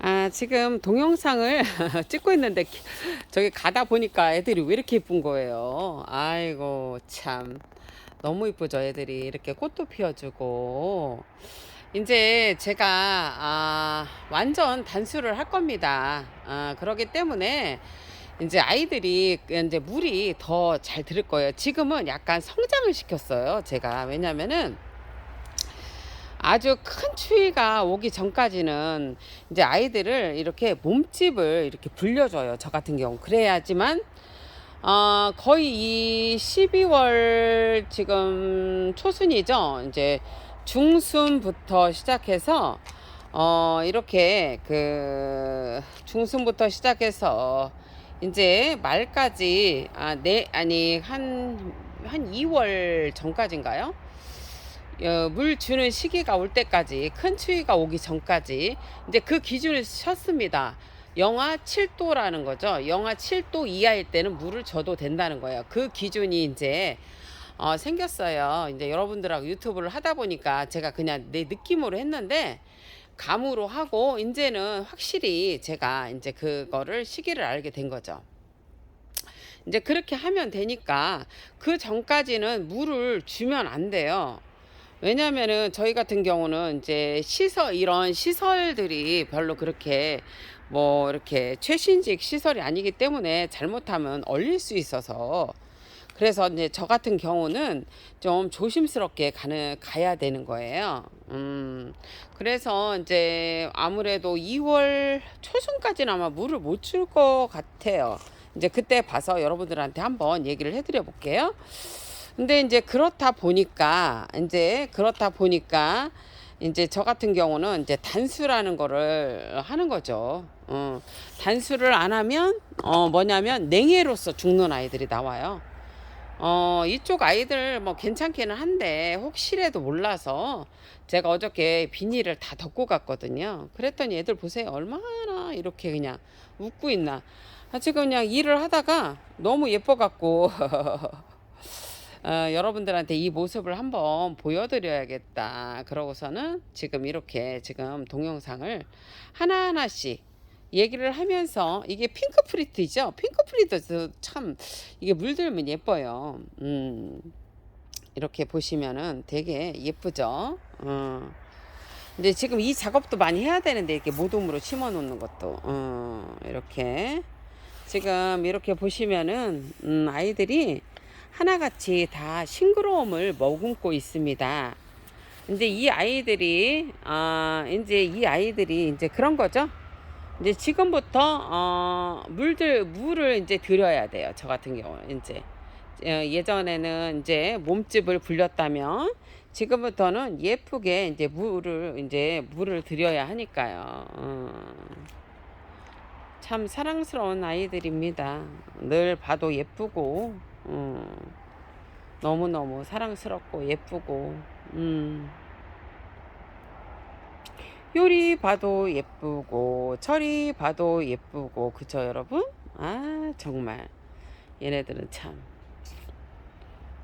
아, 지금 동영상을 찍고 있는데 기- 저기 가다 보니까 애들이 왜 이렇게 예쁜 거예요. 아이고, 참. 너무 이쁘죠, 애들이. 이렇게 꽃도 피워주고. 이제 제가, 아, 완전 단수를 할 겁니다. 아, 그러기 때문에 이제 아이들이 이제 물이 더 잘 들을 거예요. 지금은 약간 성장을 시켰어요. 제가. 왜냐면은 아주 큰 추위가 오기 전까지는 이제 아이들을 이렇게 몸집을 이렇게 불려줘요. 저 같은 경우. 그래야지만 어, 거의 이 12월 지금 초순이죠. 이제 중순부터 시작해서 어, 이렇게 그 중순부터 시작해서 이제 말까지 아, 네, 아니 한, 한 2월 전까지인가요? 어, 물 주는 시기가 올 때까지 큰 추위가 오기 전까지 이제 그 기준을 쳤습니다. 영하 7도라는 거죠. 영하 7도 이하일 때는 물을 줘도 된다는 거예요. 그 기준이 이제 어, 생겼어요. 이제 여러분들하고 유튜브를 하다 보니까 제가 그냥 내 느낌으로 했는데 감으로 하고 이제는 확실히 제가 이제 그거를 시기를 알게 된 거죠. 이제 그렇게 하면 되니까 그 전까지는 물을 주면 안 돼요. 왜냐면은 저희 같은 경우는 이제 시설 이런 시설들이 별로 그렇게 뭐 이렇게 최신식 시설이 아니기 때문에 잘못하면 얼릴 수 있어서 그래서 이제 저 같은 경우는 좀 조심스럽게 가는 가야 되는 거예요. 음. 그래서 이제 아무래도 2월 초순까지는 아마 물을 못 줄 것 같아요. 이제 그때 봐서 여러분들한테 한번 얘기를 해드려 볼게요. 근데 이제 그렇다 보니까 이제 그렇다 보니까 이제 저 같은 경우는 이제 단수라는 거를 하는 거죠. 어, 단수를 안 하면 어 뭐냐면 냉해로서 죽는 아이들이 나와요. 어, 이쪽 아이들 뭐 괜찮기는 한데 혹시라도 몰라서 제가 어저께 비닐을 다 덮고 갔거든요. 그랬더니 애들 보세요. 얼마나 이렇게 그냥 웃고 있나. 아, 지금 그냥 일을 하다가 너무 예뻐갖고 어, 여러분들한테 이 모습을 한번 보여드려야겠다. 그러고서는 지금 이렇게 지금 동영상을 하나하나씩 얘기를 하면서 이게 핑크 프리트죠. 핑크 프리트 참 이게 물들면 예뻐요. 음, 이렇게 보시면은 되게 예쁘죠. 어. 근데 지금 이 작업도 많이 해야 되는데 이렇게 모둠으로 심어 놓는 것도 어, 이렇게 지금 이렇게 보시면은 음, 아이들이 하나같이 다 싱그러움을 머금고 있습니다. 이제 이 아이들이 아 이제 이 아이들이 이제 그런 거죠. 이제 지금부터 어 물들 물을 이제 들여야 돼요. 저 같은 경우는 이제 어, 예전에는 이제 몸집을 불렸다면 지금부터는 예쁘게 이제 물을 이제 물을 들여야 하니까요. 어. 참 사랑스러운 아이들입니다. 늘 봐도 예쁘고 음, 너무너무 사랑스럽고 예쁘고 음. 요리 봐도 예쁘고 철이 봐도 예쁘고 그쵸 여러분? 아 정말 얘네들은 참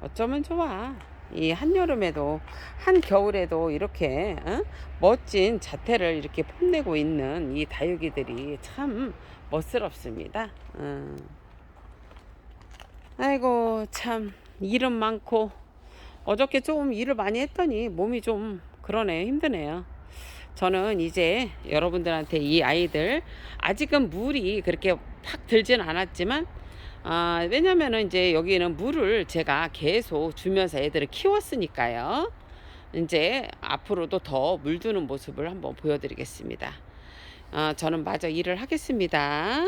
어쩌면 좋아 이 한여름에도 한겨울에도 이렇게 어? 멋진 자태를 이렇게 뽐내고 있는 이 다육이들이 참 멋스럽습니다 어. 아이고 참 일은 많고 어저께 좀 일을 많이 했더니 몸이 좀 그러네요 힘드네요 저는 이제 여러분들한테 이 아이들 아직은 물이 그렇게 팍 들진 않았지만 아, 왜냐면은 이제 여기는 물을 제가 계속 주면서 애들을 키웠으니까요. 이제 앞으로도 더 물 주는 모습을 한번 보여드리겠습니다. 아, 저는 마저 일을 하겠습니다.